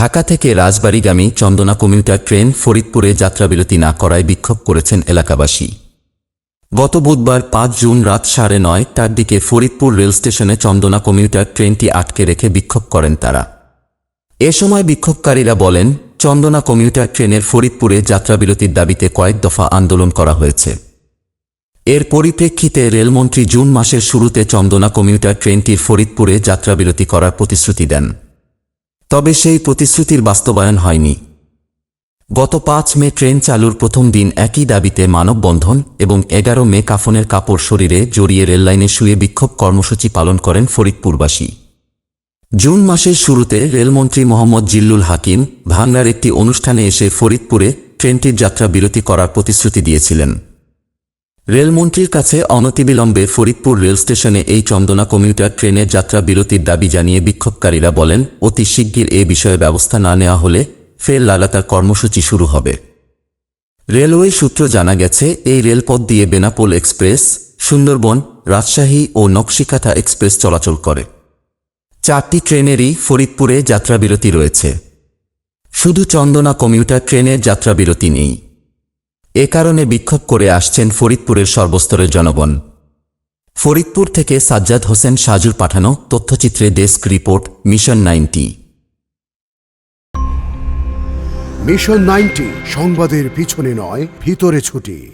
ঢাকা থেকে রাজবাড়ীগামী চন্দনা commuter train ফরিদপুরে যাত্রাবিরতি না করায় বিক্ষোভ করেছেন এলাকাবাসী। গত বুধবার পাঁচ জুন রাত সাড়ে নয়টার দিকে ফরিদপুর রেল স্টেশনে চন্দনা কমিউটার ট্রেনটি আটকে রেখে বিক্ষোভ করেন তারা। এ সময় বিক্ষোভকারীরা বলেন, চন্দনা কমিউটার ট্রেনের ফরিদপুরে যাত্রাবিরতির দাবিতে কয়েক দফা আন্দোলন করা হয়েছে। এর পরিপ্রেক্ষিতে রেলমন্ত্রী জুন মাসের শুরুতে চন্দনা কমিউটার ট্রেনটির ফরিদপুরে যাত্রাবিরতি করার প্রতিশ্রুতি দেন। তবে সেই প্রতিশ্রুতির বাস্তবায়ন হয়নি। গত পাঁচ মে ট্রেন চালুর প্রথম দিন একই দাবিতে মানববন্ধন এবং এগারো মে কাফনের কাপড় শরীরে জড়িয়ে রেললাইনে শুয়ে বিক্ষোভ কর্মসূচি পালন করেন ফরিদপুরবাসী। জুন মাসের শুরুতে রেলমন্ত্রী মোহাম্মদ জিল্লুল হাকিম ভাঙ্গার একটি অনুষ্ঠানে এসে ফরিদপুরে ট্রেনটির যাত্রা বিরতি করার প্রতিশ্রুতি দিয়েছিলেন। রেলমন্ত্রীর কাছে অনতিবিলম্বে ফরিদপুর রেল স্টেশনে এই চন্দনা কমিউটার, ট্রেনের যাত্রা বিরতির দাবি জানিয়ে বিক্ষোভকারীরা বলেন, অতি শিগগির এ বিষয়ে ব্যবস্থা না নেওয়া হলে ফের লাগাতার কর্মসূচি শুরু হবে। রেলওয়ে সূত্র জানা গেছে, এই রেলপথ দিয়ে বেনাপোল এক্সপ্রেস, সুন্দরবন, রাজশাহী ও নকশিকাথা এক্সপ্রেস চলাচল করে। চারটি ট্রেনেরই ফরিদপুরে যাত্রাবিরতি রয়েছে। শুধু চন্দনা কমিউটার, ট্রেনের যাত্রাবিরতি নেই। এ কারণে বিক্ষোভ করে আসছেন ফরিদপুরের সর্বস্তরের জনগণ। ফরিদপুর থেকে সাজ্জাদ হোসেন সাজুর পাঠানো তথ্যচিত্রে desk report, mission ninety. Mission ninety, সংবাদের পিছনে নয়, ভিতরে ছুটি।